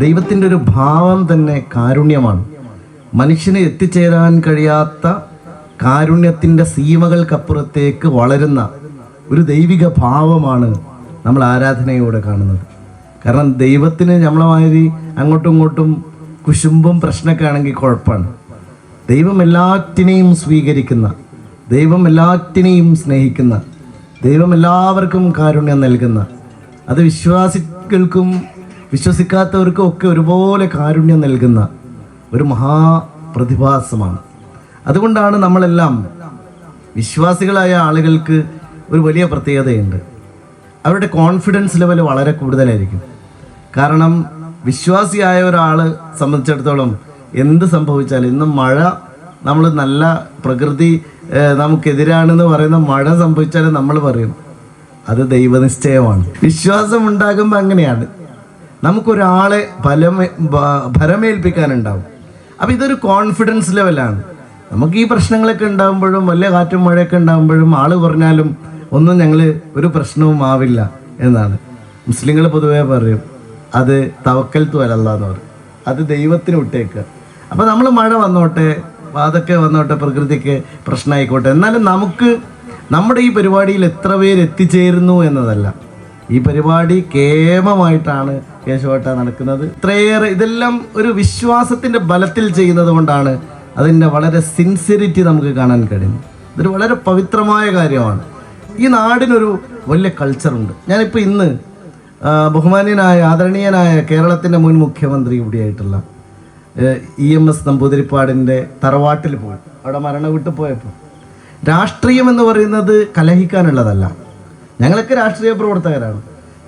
ദൈവത്തിന്റെ ഒരു ഭാവം തന്നെ കാരുണ്യമാണ്. മനുഷ്യന് എത്തിച്ചേരാൻ കഴിയാത്ത കാരുണ്യത്തിന്റെ സീമകൾക്കപ്പുറത്തേക്ക് വളരുന്ന ഒരു ദൈവിക ഭാവമാണ് നമ്മൾ ആരാധനയോടെ കാണുന്നത്. കാരണം ദൈവത്തിന് നമ്മളെ മാതിരി അങ്ങോട്ടും ഇങ്ങോട്ടും കുശുമ്പും പ്രശ്നമൊക്കെ ആണെങ്കിൽ കുഴപ്പമാണ്. ദൈവം എല്ലാറ്റിനെയും സ്വീകരിക്കുന്ന ദൈവം എല്ലാറ്റിനെയും സ്നേഹിക്കുന്ന ദൈവം എല്ലാവർക്കും കാരുണ്യം നൽകുന്ന അത് വിശ്വാസികൾക്കും വിശ്വസിക്കാത്തവർക്കും ഒക്കെ ഒരുപോലെ കാരുണ്യം നൽകുന്ന ഒരു മഹാപ്രതിഭാസമാണ്. അതുകൊണ്ടാണ് നമ്മളെല്ലാം വിശ്വാസികളായ ആളുകൾക്ക് ഒരു വലിയ പ്രത്യേകതയുണ്ട്. അവരുടെ കോൺഫിഡൻസ് ലെവൽ വളരെ കൂടുതലായിരിക്കും. കാരണം വിശ്വാസിയായ ഒരാൾ സംബന്ധിച്ചിടത്തോളം എന്ത് സംഭവിച്ചാലും ഇന്ന് മഴ നമ്മൾ നല്ല പ്രകൃതി നമുക്കെതിരാണെന്ന് പറയുന്ന മഴ സംഭവിച്ചാലും നമ്മൾ പറയും അത് ദൈവനിശ്ചയമാണ്. വിശ്വാസം ഉണ്ടാകുമ്പോൾ അങ്ങനെയാണ്. നമുക്കൊരാളെ ഫലമേ ഫലമേൽപ്പിക്കാനുണ്ടാവും അപ്പം ഇതൊരു കോൺഫിഡൻസ് ലെവലാണ് നമുക്ക് ഈ പ്രശ്നങ്ങളൊക്കെ ഉണ്ടാകുമ്പോഴും വലിയ കാറ്റും മഴയൊക്കെ ഉണ്ടാകുമ്പോഴും ആൾ പറഞ്ഞാലും ഒന്നും ഞങ്ങൾ ഒരു പ്രശ്നവും ആവില്ല എന്നാണ്. മുസ്ലിങ്ങൾ പൊതുവേ പറയും അത് തവക്കൽ തുവലല്ല എന്ന് പറയും. അത് ദൈവത്തിന് വിട്ടേക്കുക അപ്പോൾ നമ്മൾ മഴ വന്നോട്ടെ അതൊക്കെ വന്നോട്ടെ പ്രകൃതിക്ക് പ്രശ്നമായിക്കോട്ടെ. എന്നാലും നമുക്ക് നമ്മുടെ ഈ പരിപാടിയിൽ എത്ര പേര് എത്തിച്ചേരുന്നു എന്നതല്ല. ഈ പരിപാടി കേമമായിട്ടാണ് കേശവട്ട നടക്കുന്നത്. ഇത്രയേറെ ഇതെല്ലാം ഒരു വിശ്വാസത്തിന്റെ ബലത്തിൽ ചെയ്യുന്നത് കൊണ്ടാണ് അതിന്റെ വളരെ സിൻസിയറിറ്റി നമുക്ക് കാണാൻ കഴിയുന്നത്. ഇതൊരു വളരെ പവിത്രമായ കാര്യമാണ്. ഈ നാടിനൊരു വലിയ കൾച്ചറുണ്ട് ഞാനിപ്പോൾ ഇന്ന് ബഹുമാന്യനായ ആദരണീയനായ കേരളത്തിന്റെ മുൻ മുഖ്യമന്ത്രി കൂടിയായിട്ടുള്ള ഇ എം എസ് നമ്പൂതിരിപ്പാടിന്റെ തറവാട്ടിൽ പോയി. അവിടെ മരണ വിട്ടു പോയപ്പോൾ രാഷ്ട്രീയം എന്ന് പറയുന്നത് കലഹിക്കാനുള്ളതല്ല. ഞങ്ങളൊക്കെ രാഷ്ട്രീയ പ്രവർത്തകരാണ്.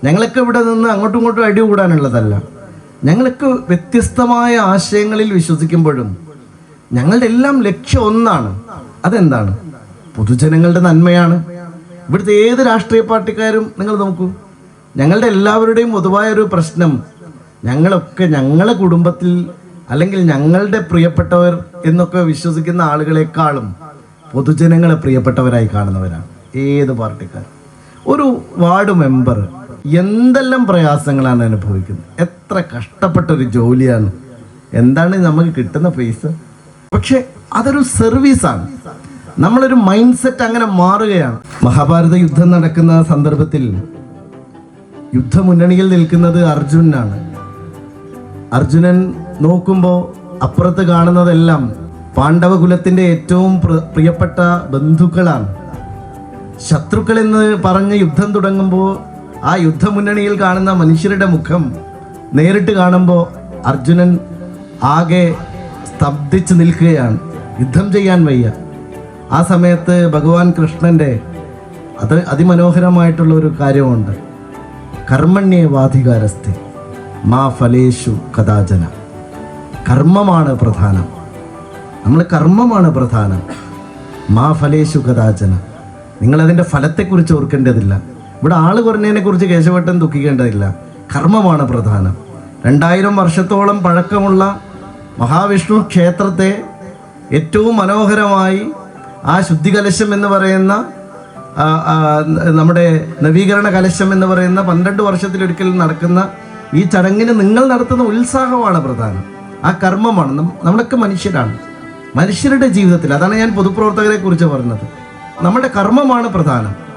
ഞങ്ങളൊക്കെ ഇവിടെ നിന്ന് അങ്ങോട്ടും ഇങ്ങോട്ടും അടി കൂടാനുള്ളതല്ല. ഞങ്ങൾക്ക് വ്യത്യസ്തമായ ആശയങ്ങളിൽ വിശ്വസിക്കുമ്പോഴും ഞങ്ങളുടെ എല്ലാം ലക്ഷ്യം ഒന്നാണ്. അതെന്താണ്? പൊതുജനങ്ങളുടെ നന്മയാണ്. ഇവിടുത്തെ ഏത് രാഷ്ട്രീയ പാർട്ടിക്കാരും നിങ്ങൾ നോക്കൂ. ഞങ്ങളുടെ എല്ലാവരുടെയും പൊതുവായ ഒരു പ്രശ്നം ഞങ്ങളൊക്കെ ഞങ്ങളെ കുടുംബത്തിൽ അല്ലെങ്കിൽ ഞങ്ങളുടെ പ്രിയപ്പെട്ടവർ എന്നൊക്കെ വിശ്വസിക്കുന്ന ആളുകളെക്കാളും പൊതുജനങ്ങളെ പ്രിയപ്പെട്ടവരായി കാണുന്നവരാണ് ഏത് പാർട്ടിക്കാർ ഒരു വാർഡ് മെമ്പർ എന്തെല്ലാം പ്രയാസങ്ങളാണ് അനുഭവിക്കുന്നത്? എത്ര കഷ്ടപ്പെട്ട ഒരു ജോലിയാണ്. എന്താണ് നമുക്ക് കിട്ടുന്ന പൈസ? പക്ഷെ അതൊരു സർവീസാണ്. നമ്മളൊരു മൈൻഡ് സെറ്റ് അങ്ങനെ മാറുകയാണ്. മഹാഭാരത യുദ്ധം നടക്കുന്ന സന്ദർഭത്തിൽ യുദ്ധമുന്നണിയിൽ നിൽക്കുന്നത് അർജുനാണ്. അർജുനൻ നോക്കുമ്പോൾ അപ്പുറത്ത് കാണുന്നതെല്ലാം പാണ്ഡവകുലത്തിന്റെ ഏറ്റവും പ്രിയപ്പെട്ട ബന്ധുക്കളാണ്. ശത്രുക്കൾ എന്ന് പറഞ്ഞ് യുദ്ധം തുടങ്ങുമ്പോൾ ആ യുദ്ധമുന്നണിയിൽ കാണുന്ന മനുഷ്യരുടെ മുഖം നേരിട്ട് കാണുമ്പോൾ അർജുനൻ ആകെ സ്തബ്ധിച്ച് നിൽക്കുകയാണ്. യുദ്ധം ചെയ്യാൻ വയ്യ. ആ സമയത്ത് ഭഗവാൻ കൃഷ്ണന്റെ അത് അതിമനോഹരമായിട്ടുള്ള ഒരു കാര്യമുണ്ട്. കർമ്മണ്യേ വാധികാരസ്ഥെ മാ ഫലേഷു കഥാചന. കർമ്മമാണ് പ്രധാനം. നമ്മൾ കർമ്മമാണ് പ്രധാനം. മാ ഫലേഷു കഥാചന. നിങ്ങളതിന്റെ ഫലത്തെക്കുറിച്ച് ഓർക്കേണ്ടതില്ല. ഇവിടെ ആൾ കുറഞ്ഞതിനെ കുറിച്ച് കേശവട്ടൻ ദുഃഖിക്കേണ്ടതില്ല. കർമ്മമാണ് പ്രധാനം. രണ്ടായിരം വർഷത്തോളം പഴക്കമുള്ള മഹാവിഷ്ണു ക്ഷേത്രത്തെ ഏറ്റവും മനോഹരമായി ആ ശുദ്ധികലശം എന്ന് പറയുന്ന നമ്മുടെ നവീകരണ കലശം എന്ന് പറയുന്ന പന്ത്രണ്ട് വർഷത്തിലൊരിക്കൽ നടക്കുന്ന ഈ ചടങ്ങിന് നിങ്ങൾ നടത്തുന്ന ഉത്സാഹമാണ് പ്രധാനം. ആ കർമ്മമാണ്. നമ്മളൊക്കെ മനുഷ്യരാണ്. മനുഷ്യരുടെ ജീവിതത്തിൽ അതാണ് ഞാൻ പൊതുപ്രവർത്തകരെ കുറിച്ച് പറഞ്ഞത്. നമ്മുടെ കർമ്മമാണ് പ്രധാനം.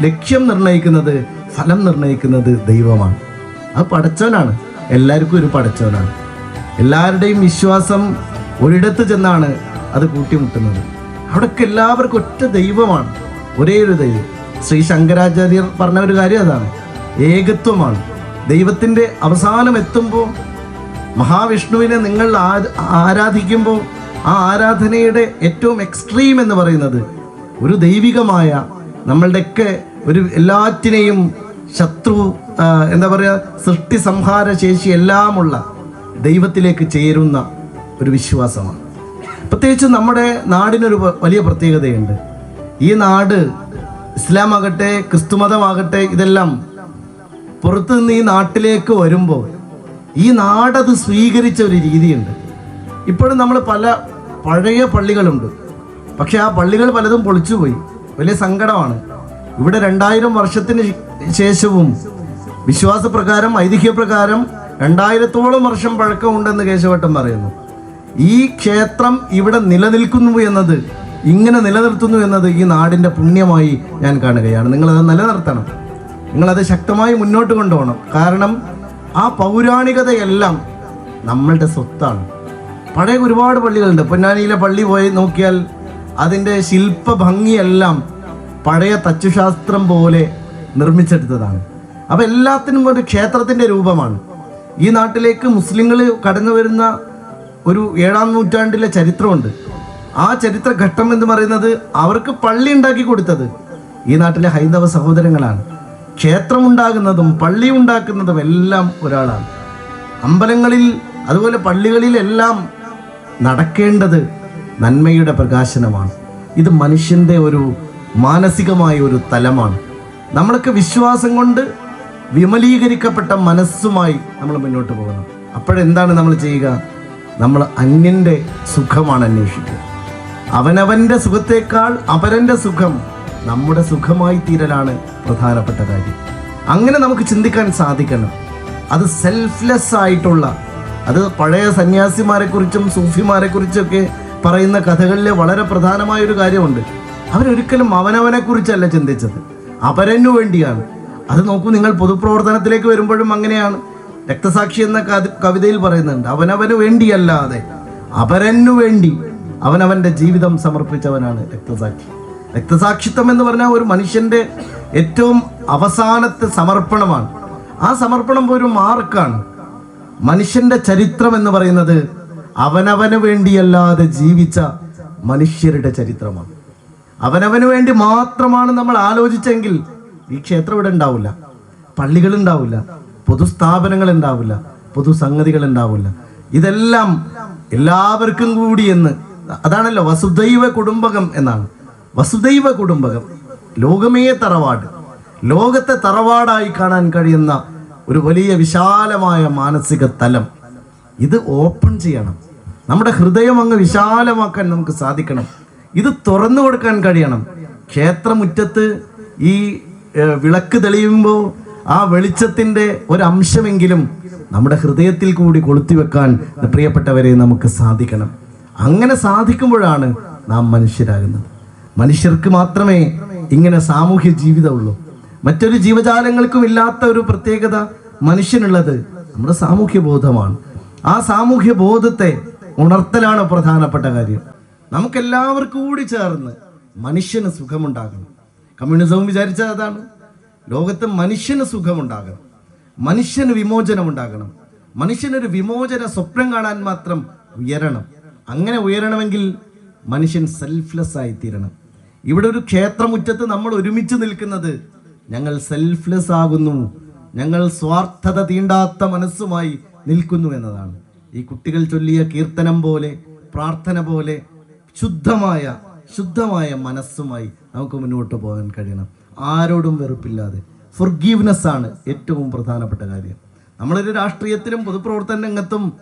ലക്ഷ്യം നിർണയിക്കുന്നത് ഫലം നിർണയിക്കുന്നത് ദൈവമാണ്. അത് പടച്ചവനാണ്. എല്ലാവർക്കും ഒരു പടച്ചവനാണ്. എല്ലാവരുടെയും വിശ്വാസം ഒരിടത്ത് ചെന്നാണ് അത് കൂട്ടിമുട്ടുന്നത്. അവിടൊക്കെ എല്ലാവർക്കും ഒറ്റ ദൈവമാണ്. ഒരേ ഒരു ദൈവം. ശ്രീ ശങ്കരാചാര്യർ പറഞ്ഞ ഒരു കാര്യം അതാണ്. ഏകത്വമാണ്. ദൈവത്തിന്റെ അവസാനം എത്തുമ്പോൾ മഹാവിഷ്ണുവിനെ നിങ്ങൾ ആരാധിക്കുമ്പോൾ ആ ആരാധനയുടെ ഏറ്റവും എക്സ്ട്രീം എന്ന് പറയുന്നത് ഒരു ദൈവികമായ നമ്മളുടെയൊക്കെ ഒരു എല്ലാറ്റിനെയും ശത്രു എന്താ പറയുക സൃഷ്ടി സംഹാര ശേഷി എല്ലാമുള്ള ദൈവത്തിലേക്ക് ചേരുന്ന ഒരു വിശ്വാസമാണ്. പ്രത്യേകിച്ച് നമ്മുടെ നാടിനൊരു വലിയ പ്രത്യേകതയുണ്ട്. ഈ നാട് ഇസ്ലാം ആകട്ടെ ക്രിസ്തുമതമാകട്ടെ ഇതെല്ലാം പുറത്തു നിന്ന് ഈ നാട്ടിലേക്ക് വരുമ്പോൾ ഈ നാടത് സ്വീകരിച്ച ഒരു രീതിയുണ്ട്. ഇപ്പോഴും നമ്മൾ പല പഴയ പള്ളികളുണ്ട്. പക്ഷെ ആ പള്ളികൾ പലതും പൊളിച്ചുപോയി. വലിയ സങ്കടമാണ്. ഇവിടെ രണ്ടായിരം വർഷത്തിന് ശേഷവും വിശ്വാസപ്രകാരം ഐതിഹ്യപ്രകാരം രണ്ടായിരത്തോളം വർഷം പഴക്കമുണ്ടെന്ന് കേശവട്ടം പറയുന്നു. ഈ ക്ഷേത്രം ഇവിടെ നിലനിൽക്കുന്നു എന്നത് ഇങ്ങനെ നിലനിർത്തുന്നു എന്നത് ഈ നാടിന്റെ പുണ്യമായി ഞാൻ കാണുകയാണ്. നിങ്ങളത് നിലനിർത്തണം. നിങ്ങളത് ശക്തമായി മുന്നോട്ട് കൊണ്ടുപോകണം. കാരണം ആ പൗരാണികതയെല്ലാം നമ്മളുടെ സ്വത്താണ്. പഴയ ഒരുപാട് പള്ളികളുണ്ട്. പൊന്നാനിയിലെ പള്ളി പോയി നോക്കിയാൽ അതിന്റെ ശില്പ ഭംഗിയെല്ലാം പഴയ തച്ചുശാസ്ത്രം പോലെ നിർമ്മിച്ചെടുത്തതാണ്. അപ്പം എല്ലാത്തിനും ഒരു ക്ഷേത്രത്തിന്റെ രൂപമാണ്. ഈ നാട്ടിലേക്ക് മുസ്ലിങ്ങൾ കടന്നു വരുന്ന ഒരു ഏഴാം നൂറ്റാണ്ടിലെ ചരിത്രമുണ്ട്. ആ ചരിത്ര ഘട്ടം എന്ന് പറയുന്നത് അവർക്ക് പള്ളി ഉണ്ടാക്കി കൊടുത്തത് ഈ നാട്ടിലെ ഹൈന്ദവ സഹോദരങ്ങളാണ്. ക്ഷേത്രം ഉണ്ടാകുന്നതും പള്ളി ഉണ്ടാക്കുന്നതും എല്ലാം ഒരാളാണ്. അമ്പലങ്ങളിൽ അതുപോലെ പള്ളികളിലെല്ലാം നടക്കേണ്ടത് നന്മയുടെ പ്രകാശനമാണ്. ഇത് മനുഷ്യന്റെ ഒരു മാനസികമായ ഒരു തലമാണ്. നമ്മളൊക്കെ വിശ്വാസം കൊണ്ട് വിമലീകരിക്കപ്പെട്ട മനസ്സുമായി നമ്മൾ മുന്നോട്ട് പോകണം അപ്പോഴെന്താണ് നമ്മൾ ചെയ്യുക? നമ്മൾ അന്യന്റെ സുഖമാണ് അന്വേഷിക്കുക. അവനവന്റെ സുഖത്തേക്കാൾ അപരന്റെ സുഖം നമ്മുടെ സുഖമായി തീരലാണ് പ്രധാനപ്പെട്ട കാര്യം. അങ്ങനെ നമുക്ക് ചിന്തിക്കാൻ സാധിക്കണം. അത് സെൽഫ്ലെസ് ആയിട്ടുള്ള അത് പഴയ സന്യാസിമാരെക്കുറിച്ചും സൂഫിമാരെക്കുറിച്ചൊക്കെ സൂഫിമാരെ കുറിച്ചൊക്കെ പറയുന്ന കഥകളിലെ വളരെ പ്രധാനമായ ഒരു കാര്യമുണ്ട്. അവരൊരിക്കലും അവനവനെ കുറിച്ചല്ല ചിന്തിച്ചത്. അപരനു വേണ്ടിയാണ്. അത് നോക്കൂ നിങ്ങൾ പൊതുപ്രവർത്തനത്തിലേക്ക് വരുമ്പോഴും അങ്ങനെയാണ്. രക്തസാക്ഷി എന്ന കവിതയിൽ പറയുന്നുണ്ട് അവനവന് വേണ്ടിയല്ലാതെ അപരനു വേണ്ടി അവനവന്റെ ജീവിതം സമർപ്പിച്ചവനാണ് രക്തസാക്ഷി. രക്തസാക്ഷിത്വം എന്ന് പറഞ്ഞാൽ ഒരു മനുഷ്യന്റെ ഏറ്റവും അവസാനത്തെ സമർപ്പണമാണ്. ആ സമർപ്പണം ഒരു മാർക്കാണ്. മനുഷ്യന്റെ ചരിത്രം എന്ന് പറയുന്നത് അവനവന് വേണ്ടിയല്ലാതെ ജീവിച്ച മനുഷ്യരുടെ ചരിത്രമാണ്. അവനവന് വേണ്ടി മാത്രമാണ് നമ്മൾ ആലോചിച്ചെങ്കിൽ ഈ ക്ഷേത്രം ഇവിടെ ഉണ്ടാവില്ല. പള്ളികൾ ഉണ്ടാവില്ല. പൊതുസ്ഥാപനങ്ങൾ ഉണ്ടാവില്ല. പൊതുസംഗതികൾ ഉണ്ടാവില്ല. ഇതെല്ലാം എല്ലാവർക്കും കൂടി എന്ന് അതാണല്ലോ വസുദൈവ കുടുംബകം എന്നാണ്. വസുദൈവ കുടുംബകം ലോകമേ തറവാട് ലോകത്തെ തറവാടായി കാണാൻ കഴിയുന്ന ഒരു വലിയ വിശാലമായ മാനസിക തലം. ഇത് ഓപ്പൺ ചെയ്യണം. നമ്മുടെ ഹൃദയം അങ്ങ് വിശാലമാക്കാൻ നമുക്ക് സാധിക്കണം. ഇത് തുറന്നു കൊടുക്കാൻ കഴിയണം. ക്ഷേത്രമുറ്റത്ത് ഈ വിളക്ക് തെളിയുമ്പോൾ ആ വെളിച്ചത്തിന്റെ ഒരംശമെങ്കിലും നമ്മുടെ ഹൃദയത്തിൽ കൂടി കൊളുത്തി വെക്കാൻ പ്രിയപ്പെട്ടവരെ നമുക്ക് സാധിക്കണം. അങ്ങനെ സാധിക്കുമ്പോഴാണ് നാം മനുഷ്യരാകുന്നത്. മനുഷ്യർക്ക് മാത്രമേ ഇങ്ങനെ സാമൂഹ്യ ജീവിതമുള്ളൂ. മറ്റൊരു ജീവജാലങ്ങൾക്കും ഇല്ലാത്ത ഒരു പ്രത്യേകത മനുഷ്യനുള്ളത് നമ്മുടെ സാമൂഹ്യ ബോധമാണ് ആ സാമൂഹ്യ ബോധത്തെ ഉണർത്തലാണ് പ്രധാനപ്പെട്ട കാര്യം. നമുക്കെല്ലാവർക്കും കൂടി ചേർന്ന് മനുഷ്യന് സുഖമുണ്ടാകണം. കമ്മ്യൂണിസവും വിചാരിച്ചത് അതാണ്. ലോകത്ത് മനുഷ്യന് സുഖമുണ്ടാകണം. മനുഷ്യന് വിമോചനം ഉണ്ടാകണം മനുഷ്യനൊരു വിമോചന സ്വപ്നം കാണാൻ മാത്രം ഉയരണം. അങ്ങനെ ഉയരണമെങ്കിൽ മനുഷ്യൻ സെൽഫ്ലെസ് ആയി തീരണം ഇവിടെ ഒരു ക്ഷേത്രമുറ്റത്ത് നമ്മൾ ഒരുമിച്ച് നിൽക്കുന്നത് ഞങ്ങൾ സെൽഫ്ലെസ് ആകുന്നു. ഞങ്ങൾ സ്വാർത്ഥത തീണ്ടാത്ത മനസ്സുമായി നിൽക്കുന്നു എന്നതാണ്. ഈ കുട്ടികൾ ചൊല്ലിയ കീർത്തനം പോലെ പ്രാർത്ഥന പോലെ ശുദ്ധമായ ശുദ്ധമായ മനസ്സുമായി നമുക്ക് മുന്നോട്ട് പോകാൻ കഴിയണം. ആരോടും വെറുപ്പില്ലാതെ. ഫൊർഗീവ്നെസ് ആണ് ഏറ്റവും പ്രധാനപ്പെട്ട കാര്യം. നമ്മളൊരു രാഷ്ട്രീയത്തിലും പൊതുപ്രവർത്തന രംഗത്തും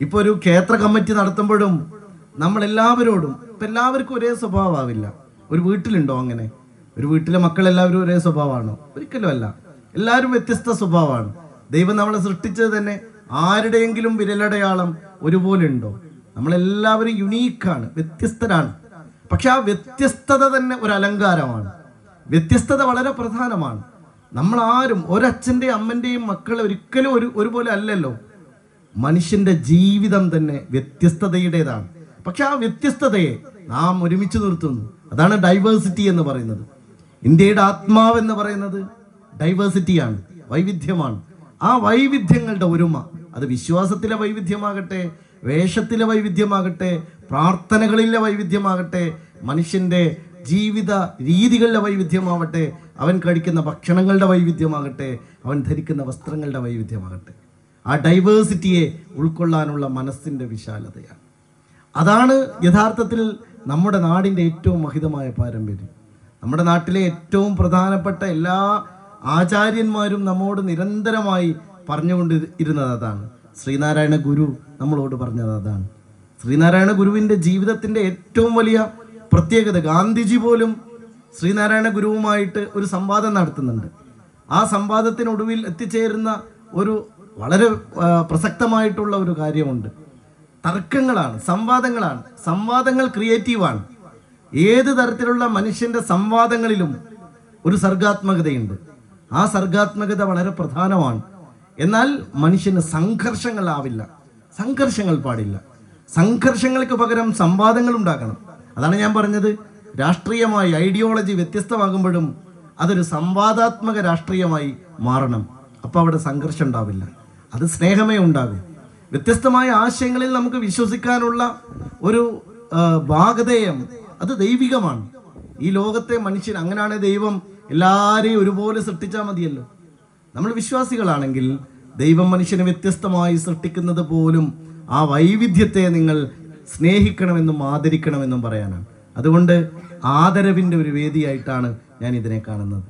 ഇപ്പോൾ ഒരു ക്ഷേത്ര കമ്മിറ്റി നടത്തുമ്പോഴും നമ്മളെല്ലാവരോടും ഇപ്പം എല്ലാവർക്കും ഒരേ സ്വഭാവമാവില്ല. ഒരു വീട്ടിലുണ്ടോ അങ്ങനെ? ഒരു വീട്ടിലെ മക്കളെല്ലാവരും ഒരേ സ്വഭാവമാണോ? ഒരിക്കലും അല്ല എല്ലാവരും വ്യത്യസ്ത സ്വഭാവമാണ്. ദൈവം നമ്മളെ സൃഷ്ടിച്ചത് തന്നെ ആരുടെയെങ്കിലും വിരലടയാളം ഒരുപോലെ ഉണ്ടോ നമ്മളെല്ലാവരും യുണീക്കാണ് വ്യത്യസ്തരാണ്. പക്ഷെ ആ വ്യത്യസ്തത തന്നെ ഒരു അലങ്കാരമാണ്. വ്യത്യസ്തത വളരെ പ്രധാനമാണ്. നമ്മൾ ആരും ഒരച്ഛന്റെയും അമ്മന്റെയും മക്കൾ ഒരിക്കലും ഒരു ഒരുപോലെ അല്ലല്ലോ. മനുഷ്യന്റെ ജീവിതം തന്നെ വ്യത്യസ്തതയുടേതാണ്. പക്ഷെ ആ വ്യത്യസ്തതയെ നാം ഒരുമിച്ച് നിർത്തുന്നു. അതാണ് ഡൈവേഴ്സിറ്റി എന്ന് പറയുന്നത്. ഇന്ത്യയുടെ ആത്മാവ് എന്ന് പറയുന്നത് ഡൈവേഴ്സിറ്റിയാണ് വൈവിധ്യമാണ്. ആ വൈവിധ്യങ്ങളുടെ ഒരുമ അത് വിശ്വാസത്തിലെ വൈവിധ്യമാകട്ടെ വേഷത്തിലെ വൈവിധ്യമാകട്ടെ പ്രാർത്ഥനകളിലെ വൈവിധ്യമാകട്ടെ മനുഷ്യന്റെ ജീവിത രീതികളുടെ വൈവിധ്യമാവട്ടെ അവൻ കഴിക്കുന്ന ഭക്ഷണങ്ങളുടെ വൈവിധ്യമാകട്ടെ അവൻ ധരിക്കുന്ന വസ്ത്രങ്ങളുടെ വൈവിധ്യമാകട്ടെ. ആ ഡൈവേഴ്സിറ്റിയെ ഉൾക്കൊള്ളാനുള്ള മനസ്സിന്റെ വിശാലതയാണ്. അതാണ് യഥാർത്ഥത്തിൽ നമ്മുടെ നാടിന്റെ ഏറ്റവും മഹിതമായ പാരമ്പര്യം. നമ്മുടെ നാട്ടിലെ ഏറ്റവും പ്രധാനപ്പെട്ട എല്ലാ ആചാര്യന്മാരും നമ്മോട് നിരന്തരമായി പറഞ്ഞുകൊണ്ട് ഇരുന്നത് അതാണ്. ശ്രീനാരായണ ഗുരു നമ്മളോട് പറഞ്ഞത് അതാണ്. ശ്രീനാരായണ ഗുരുവിന്റെ ജീവിതത്തിന്റെ ഏറ്റവും വലിയ പ്രത്യേകത ഗാന്ധിജി പോലും ശ്രീനാരായണ ഗുരുവുമായിട്ട് ഒരു സംവാദം നടത്തുന്നുണ്ട്. ആ സംവാദത്തിനൊടുവിൽ എത്തിച്ചേരുന്ന ഒരു വളരെ പ്രസക്തമായിട്ടുള്ള ഒരു കാര്യമുണ്ട്. തർക്കങ്ങളാണ് സംവാദങ്ങളാണ്. സംവാദങ്ങൾ ക്രിയേറ്റീവാണ്. ഏത് തരത്തിലുള്ള മനുഷ്യന്റെ സംവാദങ്ങളിലും ഒരു സർഗാത്മകതയുണ്ട്. ആ സർഗാത്മകത വളരെ പ്രധാനമാണ്. എന്നാൽ മനുഷ്യന് സംഘർഷങ്ങളാവില്ല. സംഘർഷങ്ങൾ പാടില്ല. സംഘർഷങ്ങൾക്ക് പകരം സംവാദങ്ങൾ ഉണ്ടാക്കണം അതാണ് ഞാൻ പറഞ്ഞത്. രാഷ്ട്രീയമായി ഐഡിയോളജി വ്യത്യസ്തമാകുമ്പോഴും അതൊരു സംവാദാത്മക രാഷ്ട്രീയമായി മാറണം. അപ്പോൾ അവിടെ സംഘർഷം ഉണ്ടാവില്ല. അത് സ്നേഹമേ ഉണ്ടാകും. വ്യത്യസ്തമായ ആശയങ്ങളിൽ നമുക്ക് വിശ്വസിക്കാനുള്ള ഒരു ഭാഗതേയം അത് ദൈവികമാണ്. ഈ ലോകത്തെ മനുഷ്യൻ അങ്ങനെയാണ് ദൈവം. എല്ലാവരെയും ഒരുപോലെ സൃഷ്ടിച്ചാൽ മതിയല്ലോ. നമ്മൾ വിശ്വാസികളാണെങ്കിൽ ദൈവം മനുഷ്യനെ വ്യത്യസ്തമായി സൃഷ്ടിക്കുന്നത് പോലും ആ വൈവിധ്യത്തെ നിങ്ങൾ സ്നേഹിക്കണമെന്നും ആദരിക്കണമെന്നും പറയാനാണ്. അതുകൊണ്ട് ആദരവിന്റെ ഒരു വേദിയായിട്ടാണ് ഞാൻ ഇതിനെ കാണുന്നത്.